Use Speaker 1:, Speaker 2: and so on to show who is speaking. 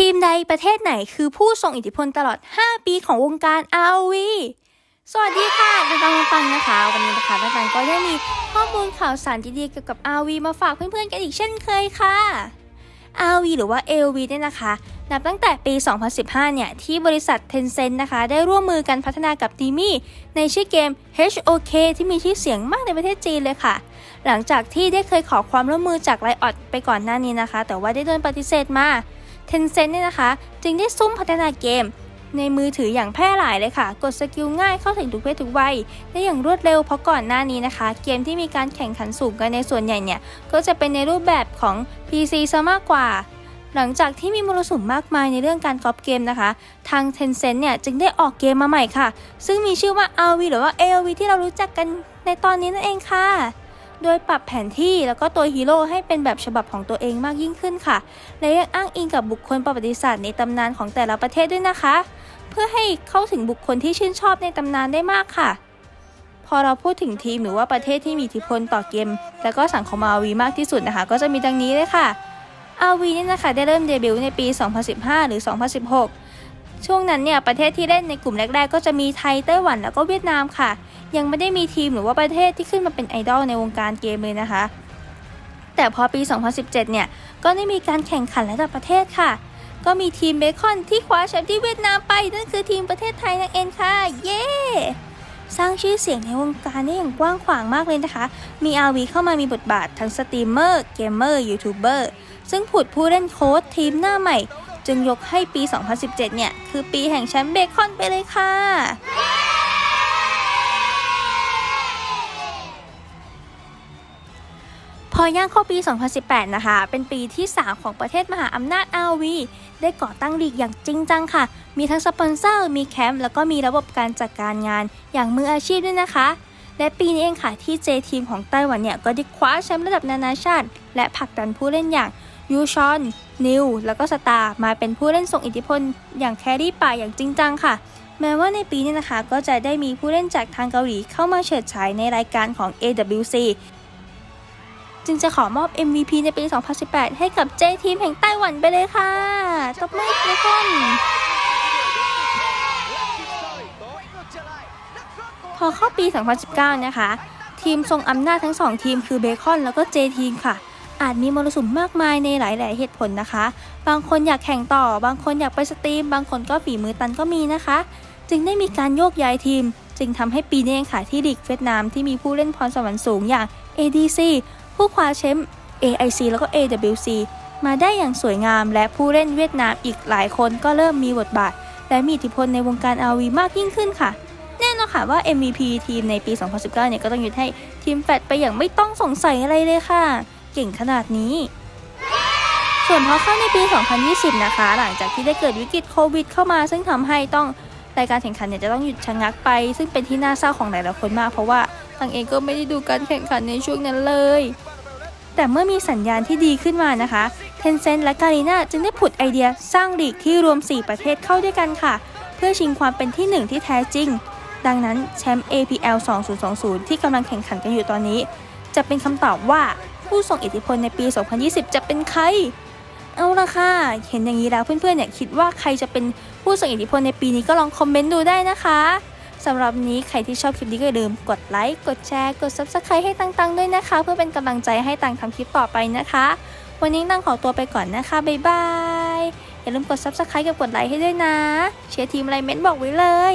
Speaker 1: ทีมใดประเทศไหนคือผู้ทรงอิทธิพลตลอด 5 ปีของวงการ RV สวัสดีค่ะดังๆปังนะคะ วันนี้นะคะปังๆก็ได้มีข้อมูลข่าวสารดีๆเกี่ยวกับ RV มาฝากเพื่อนๆกันอีกเช่นเคยค่ะ RV หรือว่า AOV เนี่ยนะคะ นับตั้งแต่ปี 2015 เนี่ย ที่บริษัท Tencent นะคะ ได้ร่วมมือกันพัฒนากับดีมี่ในชื่อเกม HOK ที่มีชื่อเสียงมากในประเทศจีนเลยค่ะ หลังจากที่ได้เคยขอความร่วมมือจากไลออดไปก่อนหน้านี้นะคะ แต่ว่าได้โดนปฏิเสธมา Tencent เนี่ยนะคะ จึงได้ซุ่มพัฒนาเกม ในมือถืออย่างแพร่หลายเลยค่ะ กดสกิลง่ายเข้าถึงทุกเพศทุกวัยได้อย่างรวดเร็วเพราะก่อนหน้านี้นะคะ เกมที่มีการแข่งขันสูงกันในส่วนใหญ่เนี่ย ก็จะเป็นในรูปแบบของ PC ซะมากกว่าหลังจากที่มีมรสุมมากมายในเรื่องการก๊อปเกมนะคะ ทาง Tencent เนี่ยจึงได้ออกเกมมาใหม่ค่ะ ซึ่งมีชื่อว่า RV หรือว่า AOV ที่เรารู้จักกันในตอนนี้นั่นเองค่ะ โดยปรับแผนที่แล้วก็ตัวฮีโร่ให้เป็นแบบฉบับของตัวเองมากยิ่งขึ้นค่ะ และยังอ้างอิงกับบุคคลประวัติศาสตร์ในตำนานของแต่ละประเทศด้วยนะคะ เพื่อให้เข้าถึงบุคคลที่ชื่นชอบในตำนานได้มากค่ะ พอเราพูดถึงทีมหรือว่าประเทศที่มีอิทธิพลต่อเกม แล้วก็สังคม RV มากที่สุดนะคะ ก็จะมีดังนี้เลยค่ะ RV เนี่ยนะคะได้เริ่มเดบิวต์ในปี 2015 หรือ 2016 ช่วงนั้นเนี่ยประเทศที่เล่นในกลุ่มแรก ๆ ก็จะมีไทยไต้หวันแล้วก็เวียดนามค่ะ ยังไม่ได้มีทีมหรือว่าประเทศที่ขึ้นมาเป็นไอดอลในวงการเกมเลยนะคะ แต่พอปี 2017 เนี่ย ก็ได้มีการแข่งขันระดับประเทศค่ะ ก็มีทีมเบคอนที่คว้าแชมป์ที่เวียดนามไป นั่นคือทีมประเทศไทยนั่นเองค่ะ เย้ สร้างชื่อเสียงในวงการได้อย่างกว้างขวางมากเลยนะคะ มี RV เข้ามามีบทบาททั้งสตรีมเมอร์ เกมเมอร์ ยูทูบเบอร์ ซึ่งผุดผู้เล่นโค้ดทีมหน้าใหม่จึงยกให้ปี 2017 เนี่ย คือปีแห่งแชมป์เบคอนไปเลยค่ะ ย่างเข้าปี 2018 นะคะ เป็นปีที่ 3 ของประเทศมหาอำนาจ RV ได้ก่อตั้งลีกอย่างจริงจังค่ะ มีทั้งสปอนเซอร์ มีแคมป์ แล้วก็มีระบบการจัดการงานอย่างมืออาชีพด้วยนะคะ และปีนี้เองค่ะที่เจทีมของไต้หวันเนี่ย ก็ได้คว้าแชมป์ระดับนานาชาติ และผลักดันผู้เล่นอย่างยูชอน นิว แล้วก็สตาร์มาเป็นผู้เล่นทรงอิทธิพล อย่างแครี่ป่าอย่างจริงจังค่ะ แม้ว่าในปีนี้นะคะ ก็จะได้มีผู้เล่นจากทางเกาหลีเข้ามาเฉิดฉายในรายการของ AWC จึงจะขอมอบ MVP ในปี 2018 ให้กับเจทีมแห่งไต้หวันไปเลยค่ะตบมือทุกคนพอเข้าปี 2019 นะคะ ทีมทรงอำนาจทั้ง 2 ทีมคือเบคอนแล้วก็เจทีมค่ะ อาจมีมรสุมมากมายในหลาย ๆ เหตุผลนะคะ บางคนอยากแข่งต่อ บางคนอยากไปสตรีม บางคนก็ฝีมือตันก็มีนะคะ จึงได้มีการโยกย้ายทีม จึงทำให้ปีนี้เองค่ะที่ลีกเวียดนามที่มีผู้เล่นพรสวรรค์สูงอย่าง ADC ผู้คว้าแชมป์ AIC แล้วก็ AWC มาได้อย่างสวยงาม และผู้เล่นเวียดนามอีกหลายคนก็เริ่มมีบทบาท และมีอิทธิพลในวงการ RV มากยิ่งขึ้นค่ะ แน่นอนค่ะว่า MVP ทีมในปี 2019 เนี่ยก็ต้องยกให้ทีมแฟดไปอย่างไม่ต้องสงสัยอะไรเลยค่ะ เก่งขนาดนี้ ส่วนพอเข้าในปี 2020 นะคะ หลังจากที่ได้เกิดวิกฤตโควิดเข้ามา ซึ่งทำให้ต้องรายการแข่งขันเนี่ยจะต้องหยุดชะงักไป ซึ่งเป็นที่น่าเศร้าของหลายๆคนมากเพราะว่า ทางเองก็ไม่ได้ดูการแข่งขันในช่วงนั้นเลย แต่เมื่อมีสัญญาณที่ดีขึ้นมานะคะ Tencent และ Garena จึงได้ผุดไอเดียสร้างลีกที่รวม 4 ประเทศเข้าด้วยกันค่ะ เพื่อชิงความเป็นที่ 1 ที่แท้จริง ดังนั้นแชมป์ APL 2020 ที่กำลังแข่งขันกันอยู่ตอนนี้ จะเป็นคำตอบว่าผู้ทรงอิทธิพลในปี 2020 จะเป็นใคร เอาละค่ะ เห็นอย่างนี้แล้วเพื่อนๆเนี่ยคิดว่าใครจะเป็นผู้ทรงอิทธิพลในปีนี้ก็ลองคอมเมนต์ดูได้นะคะ สำหรับนนี้ใครที่ชอบคลิปนี้ก็อย่าลืมกดไลค์ กดแชร์ กด Subscribe ให้ตังๆด้วยนะคะ เพื่อเป็นกำลังใจให้ตังทำคลิปต่อไปนะคะ วันนี้ตังขอตัวไปก่อนนะคะ บ๊ายบาย อย่าลืมกด Subscribe กับกดไลค์ให้ด้วยนะ เชียร์ทีมอะไรเม้นบอกไว้เลย